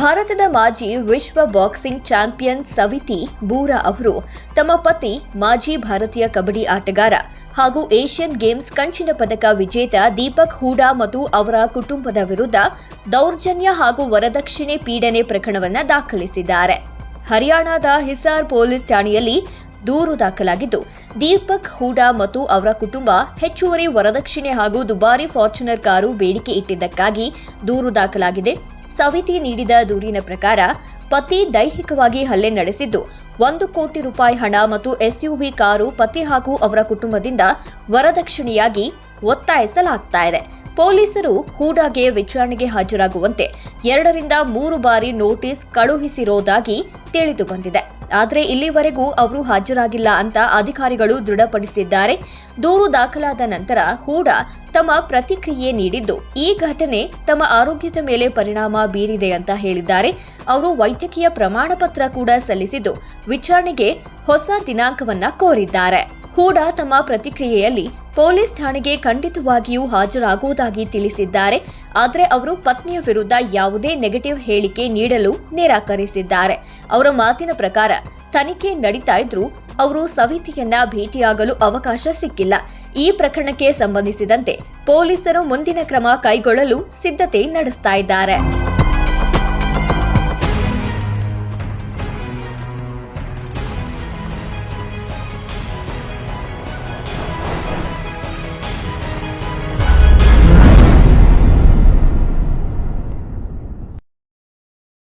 ಭಾರತದ ಮಾಜಿ ವಿಶ್ವ ಬಾಕ್ಸಿಂಗ್ ಚಾಂಪಿಯನ್ ಸವಿತಿ ಬೂರಾ ಅವರು ತಮ್ಮ ಪತಿ, ಮಾಜಿ ಭಾರತೀಯ ಕಬಡ್ಡಿ ಆಟಗಾರ ಹಾಗೂ ಏಷ್ಯನ್ ಗೇಮ್ಸ್ ಕಂಚಿನ ಪದಕ ವಿಜೇತ ದೀಪಕ್ ಹೂಡಾ ಮತ್ತು ಅವರ ಕುಟುಂಬದ ವಿರುದ್ಧ ದೌರ್ಜನ್ಯ ಹಾಗೂ ವರದಕ್ಷಿಣೆ ಪೀಡನೆ ಪ್ರಕರಣವನ್ನು ದಾಖಲಿಸಿದ್ದಾರೆ. ಹರಿಯಾಣದ ಹಿಸಾರ್ ಪೊಲೀಸ್ ಠಾಣೆಯಲ್ಲಿ ದೂರು ದಾಖಲಾಗಿದ್ದು, ದೀಪಕ್ ಹೂಡಾ ಮತ್ತು ಅವರ ಕುಟುಂಬ ಹೆಚ್ಚುವರಿ ವರದಕ್ಷಿಣೆ ಹಾಗೂ ದುಬಾರಿ ಫಾರ್ಚುನರ್ ಕಾರು ಬೇಡಿಕೆ ಇಟ್ಟಿದ್ದಕ್ಕಾಗಿ ದೂರು ದಾಖಲಾಗಿದೆ. ಸವಿತಿ ನೀಡಿದ ದೂರಿನ ಪ್ರಕಾರ ಪತಿ ದೈಹಿಕವಾಗಿ ಹಲ್ಲೆ ನಡೆಸಿದ್ದು, ಒಂದು ಕೋಟಿ ರೂಪಾಯಿ ಹಣ ಮತ್ತು ಎಸ್ಯುವಿ ಕಾರು ಪತಿ ಹಾಗೂ ಅವರ ಕುಟುಂಬದಿಂದ ವರದಕ್ಷಿಣೆಯಾಗಿ ಒತ್ತಾಯಿಸಲಾಗ್ತಾ ಇದೆ. ಪೊಲೀಸರು ಹೂಡಾಗೆ ವಿಚಾರಣೆಗೆ ಹಾಜರಾಗುವಂತೆ ಎರಡರಿಂದ ಮೂರು ಬಾರಿ ನೋಟಿಸ್ ಕಳುಹಿಸಿರೋದಾಗಿ ತಿಳಿದು ಬಂದಿದೆ. ಆದರೆ ಇಲ್ಲಿವರೆಗೂ ಅವರು ಹಾಜರಾಗಿಲ್ಲ ಅಂತ ಅಧಿಕಾರಿಗಳು ದೃಢಪಡಿಸಿದ್ದಾರೆ. ದೂರು ದಾಖಲಾದ ನಂತರ ಹೂಡಾ ತಮ್ಮ ಪ್ರತಿಕ್ರಿಯೆ ನೀಡಿದ್ದು, ಈ ಘಟನೆ ತಮ್ಮ ಆರೋಗ್ಯದ ಮೇಲೆ ಪರಿಣಾಮ ಬೀರಿದೆ ಅಂತ ಹೇಳಿದ್ದಾರೆ. ಅವರು ವೈದ್ಯಕೀಯ ಪ್ರಮಾಣ ಪತ್ರ ಕೂಡ ಸಲ್ಲಿಸಿದ್ದು, ವಿಚಾರಣೆಗೆ ಹೊಸ ದಿನಾಂಕವನ್ನ ಕೋರಿದ್ದಾರೆ. ಹೂಡಾ ತಮ್ಮ ಪ್ರತಿಕ್ರಿಯೆಯಲ್ಲಿ ಪೊಲೀಸ್ ಠಾಣೆಗೆ ಖಂಡಿತವಾಗಿಯೂ ಹಾಜರಾಗುವುದಾಗಿ ತಿಳಿಸಿದ್ದಾರೆ. ಆದರೆ ಅವರು ಪತ್ನಿಯ ವಿರುದ್ಧ ಯಾವುದೇ ನೆಗೆಟಿವ್ ಹೇಳಿಕೆ ನೀಡಲು ನಿರಾಕರಿಸಿದ್ದಾರೆ. ಅವರ ಮಾತಿನ ಪ್ರಕಾರ, ತನಿಖೆ ನಡೀತಾ ಇದ್ರೂ ಅವರು ಸವಿತಿಯನ್ನ ಭೇಟಿಯಾಗಲು ಅವಕಾಶ ಸಿಕ್ಕಿಲ್ಲ. ಈ ಪ್ರಕರಣಕ್ಕೆ ಸಂಬಂಧಿಸಿದಂತೆ ಪೊಲೀಸರು ಮುಂದಿನ ಕ್ರಮ ಕೈಗೊಳ್ಳಲು ಸಿದ್ಧತೆ ನಡೆಸ್ತಾ ಇದ್ದಾರೆ.